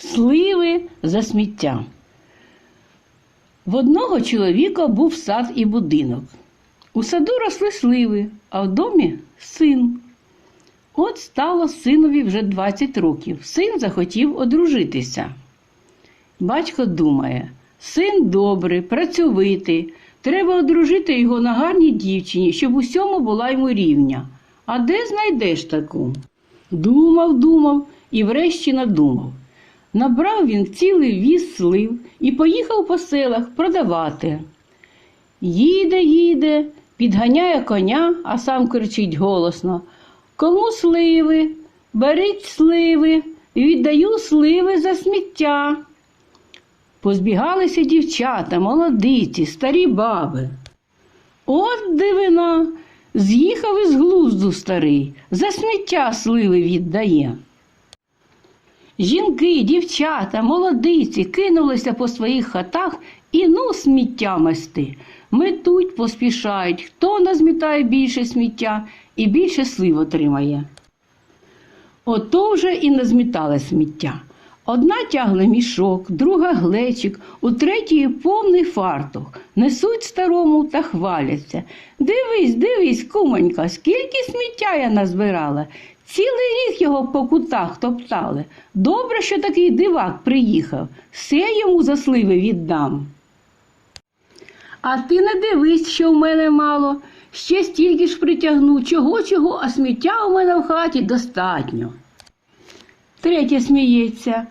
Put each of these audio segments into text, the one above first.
Сливи за сміття. В одного чоловіка був сад і будинок. У саду росли сливи, а в домі син. От стало синові вже 20 років. Син захотів одружитися. Батько думає, син добрий, працьовитий. Треба одружити його на гарній дівчині, щоб усьому була йому рівня. А де знайдеш таку? Думав, думав і врешті надумав. Набрав він цілий віз слив і поїхав по селах продавати. Їде, їде, підганяє коня, а сам кричить голосно. Кому сливи? Беріть сливи, віддаю сливи за сміття. Позбігалися дівчата, молодиці, старі баби. От дивина, з'їхав із глузду старий, за сміття сливи віддає. Жінки, дівчата, молодиці кинулися по своїх хатах і ну сміття мести. Метуть, поспішають, хто назмітає більше сміття і більше слив отримає. Ото вже і назмітали сміття. Одна тягла мішок, друга глечик, у третьої повний фартух. Несуть старому та хваляться. Дивись, дивись, кумонька, скільки сміття я назбирала. Цілий рік його по кутах топтали. Добре, що такий дивак приїхав. Все йому за сливи віддам. А ти не дивись, що в мене мало. Ще стільки ж притягну, чого, чого, а сміття у мене в хаті достатньо. Третє сміється.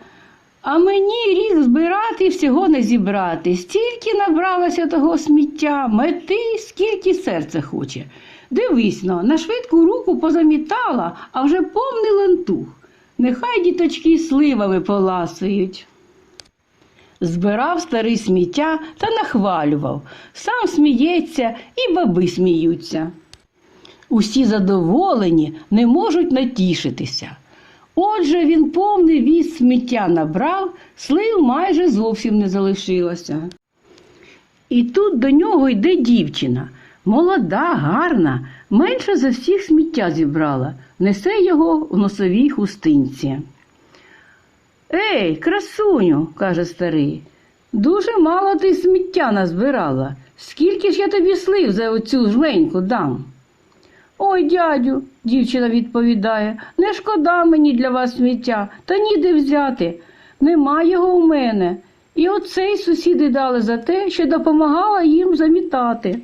А мені рік збирати всього не зібрати. Стільки набралося того сміття, мети, скільки серце хоче. Дивись но, на швидку руку позамітала, а вже повний лентух. Нехай діточки сливами поласують. Збирав старий сміття та нахвалював. Сам сміється і баби сміються. Усі задоволені не можуть натішитися. Отже, він повний віз сміття набрав, слив майже зовсім не залишилося. І тут до нього йде дівчина. Молода, гарна, менше за всіх сміття зібрала, несе його в носовій хустинці. Ей, красуню, каже старий, дуже мало ти сміття назбирала. Скільки ж я тобі слив за оцю жменьку дам? Ой, дядю, дівчина відповідає, не шкода мені для вас сміття, та ніде взяти. Нема його у мене. І оцей сусіди дали за те, що допомагала їм замітати.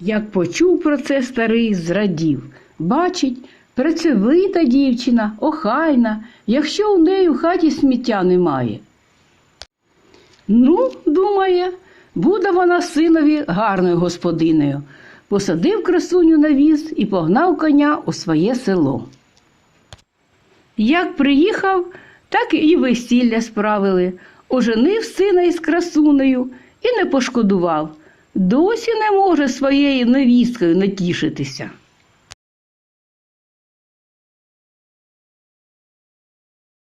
Як почув про це старий, зрадів. Бачить, працьовита дівчина, охайна, якщо у неї в хаті сміття немає. Ну, думає, буде вона синові гарною господинею. Посадив красуню на віз і погнав коня у своє село. Як приїхав, так і весілля справили. Оженив сина із красунею і не пошкодував. Досі не може своєю невісткою натішитися.